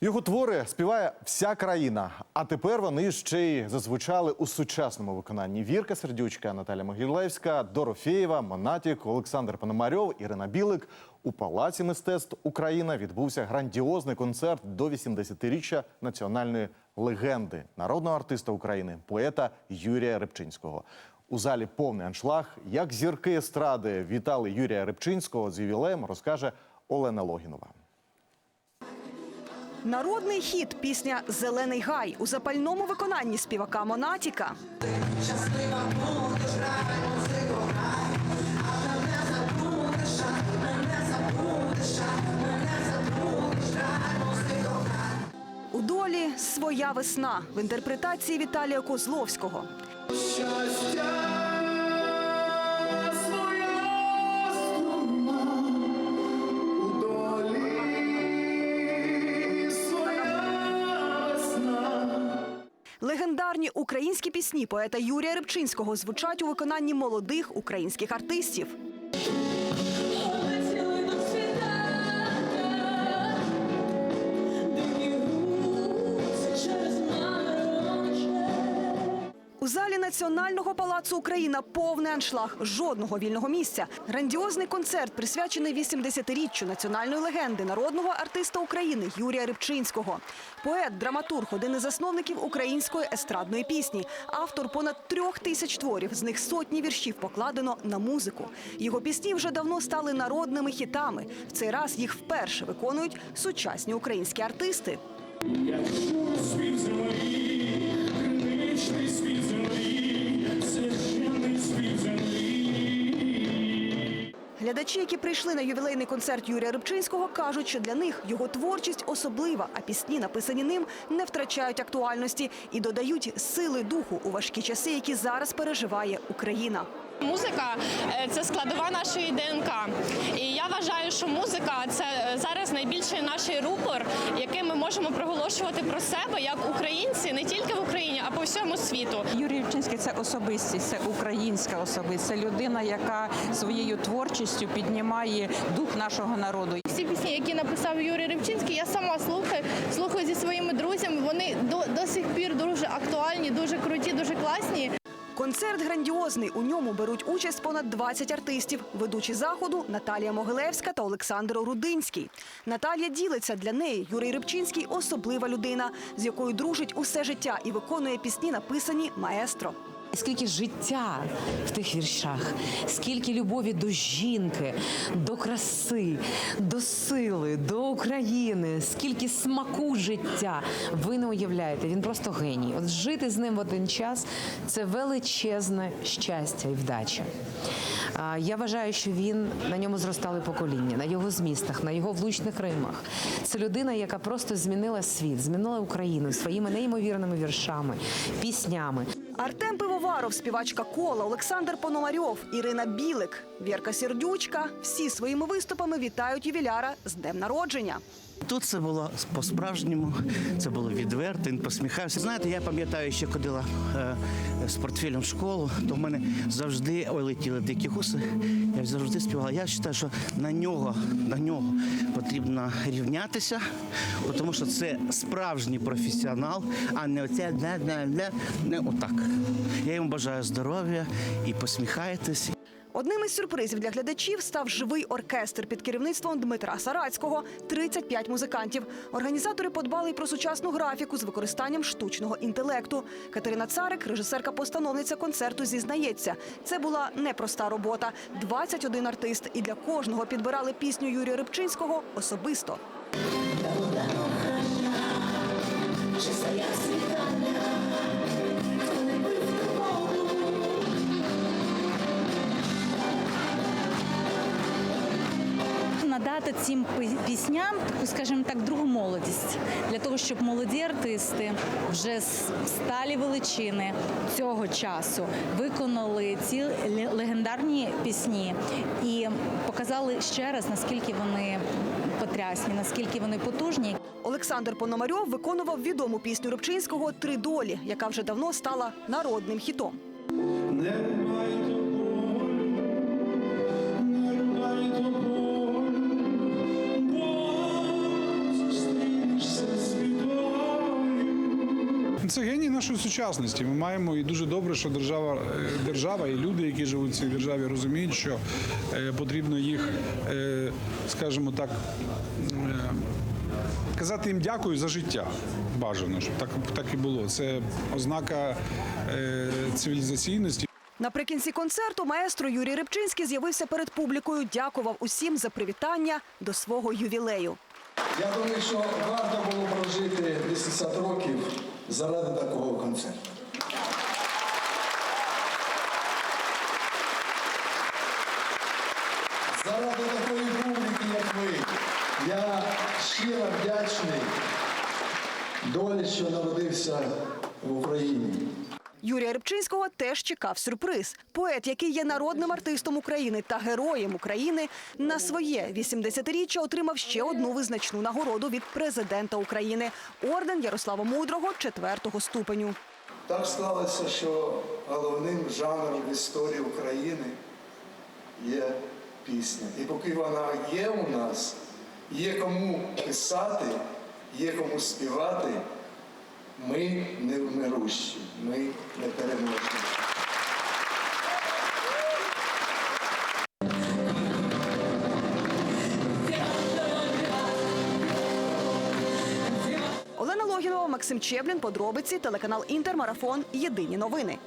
Його твори співає вся країна. А тепер вони ще й зазвучали у сучасному виконанні. Вірка Сердючка, Наталя Могилевська, Дорофєєва, Монатік, Олександр Пономарьов, Ірина Білик. У Палаці мистецтв Україна відбувся грандіозний концерт до 80-річчя національної легенди народного артиста України, поета Юрія Рибчинського. У залі повний аншлаг. Як зірки естради вітали Юрія Рибчинського з ювілеєм, розкаже Олена Логінова. Народний хіт пісня Зелений гай у запальному виконанні співака Монатіка. У долі своя весна в інтерпретації Віталія Козловського. Легендарні українські пісні поета Юрія Рибчинського звучать у виконанні молодих українських артистів. У залі Національного палацу Україна повний аншлаг, жодного вільного місця. Грандіозний концерт присвячений 80-річчю національної легенди народного артиста України Юрія Рибчинського. Поет, драматург, один із засновників української естрадної пісні, автор понад трьох тисяч творів. З них сотні віршів покладено на музику. Його пісні вже давно стали народними хітами. В цей раз їх вперше виконують сучасні українські артисти. Якщо світ землі, землі. Глядачі, які прийшли на ювілейний концерт Юрія Рибчинського, кажуть, що для них його творчість особлива, а пісні, написані ним, не втрачають актуальності і додають сили духу у важкі часи, які зараз переживає Україна. Музика е, це складова нашої ДНК. І я вважаю, що музика це е, зараз найбільший наш рупор, яким ми можемо проголошувати про себе як українці не тільки в Україні, а по всьому світу. Юрій Рівчинський це особистість, це українська особистість, це людина, яка своєю творчістю піднімає дух нашого народу. Всі пісні, які написав Юрій Рибчинський, я сама слухаю, слухаю зі своїми друзями. Вони до, до сих пір дуже актуальні, дуже круті, дуже класні. Концерт грандіозний. У ньому беруть участь понад 20 артистів. Ведучі заходу Наталія Могилевська та Олександр Рудинський. Наталія ділиться для неї. Юрій Рибчинський особлива людина, з якою дружить усе життя і виконує пісні, написані маестро. Скільки життя в тих віршах, скільки любові до жінки, до краси, до сили, до України, скільки смаку життя. Ви не уявляєте, він просто геній. От жити з ним в один час це величезне щастя і вдача. Я вважаю, що він на ньому зростали покоління, на його змістах, на його влучних римах. Це людина, яка просто змінила світ, змінила Україну своїми неймовірними віршами, піснями. Артем Пивоваров, співачка кола, Олександр Пономарьов, Ірина Білик, Вірка Сердючка. Всі своїми виступами вітають ювіляра з днем народження. Тут це було по-справжньому, це було відверто, він посміхався. Знаєте, я пам'ятаю, що ходила е, з портфелем в школу, то в мене завжди летіли дикі гуси. Я завжди співала. Я вважаю, що на нього, на нього потрібно рівнятися, тому що це справжній професіонал, а не оце не, не, не, не отак. Я йому бажаю здоров'я і посміхайтесь, Одним із сюрпризів для глядачів став живий оркестр під керівництвом Дмитра Сарацького. 35 музикантів. Організатори подбали й про сучасну графіку з використанням штучного інтелекту. Катерина Царик, режисерка-постановниця концерту, зізнається, це була непроста робота. 21 артист, і для кожного підбирали пісню Юрія Рибчинського особисто. Надати цим пі- пісням таку, скажімо так, другу молодість для того, щоб молоді артисти вже з сталі величини цього часу виконали ці легендарні пісні і показали ще раз наскільки вони потрясні, наскільки вони потужні. Олександр Пономарьов виконував відому пісню Рибчинського Три долі, яка вже давно стала народним хітом. Не Це геній нашої сучасності. Ми маємо і дуже добре, що держава, е, держава і люди, які живуть в цій державі, розуміють, що е, потрібно їх, е, скажімо так, е, казати їм дякую за життя. Бажано, щоб так, так і було. Це ознака е, цивілізаційності. Наприкінці концерту маестро Юрій Рибчинський з'явився перед публікою, дякував усім за привітання до свого ювілею. Я думаю, що варто було прожити 80 років заради такого концерту. Заради такої публіки, як ви, я щиро вдячний долі, що народився в Україні. Юрія Рибчинського теж чекав сюрприз. Поет, який є народним артистом України та героєм України, на своє 80-річчя отримав ще одну визначну нагороду від президента України орден Ярослава Мудрого четвертого ступеню. Так сталося, що головним жанром в історії України є пісня. І поки вона є у нас, є кому писати, є кому співати, ми не вмирущі, ми не переможні. Олена Логінова, Максим Чеблін, подробиці, телеканал Інтермарафон. Єдині новини.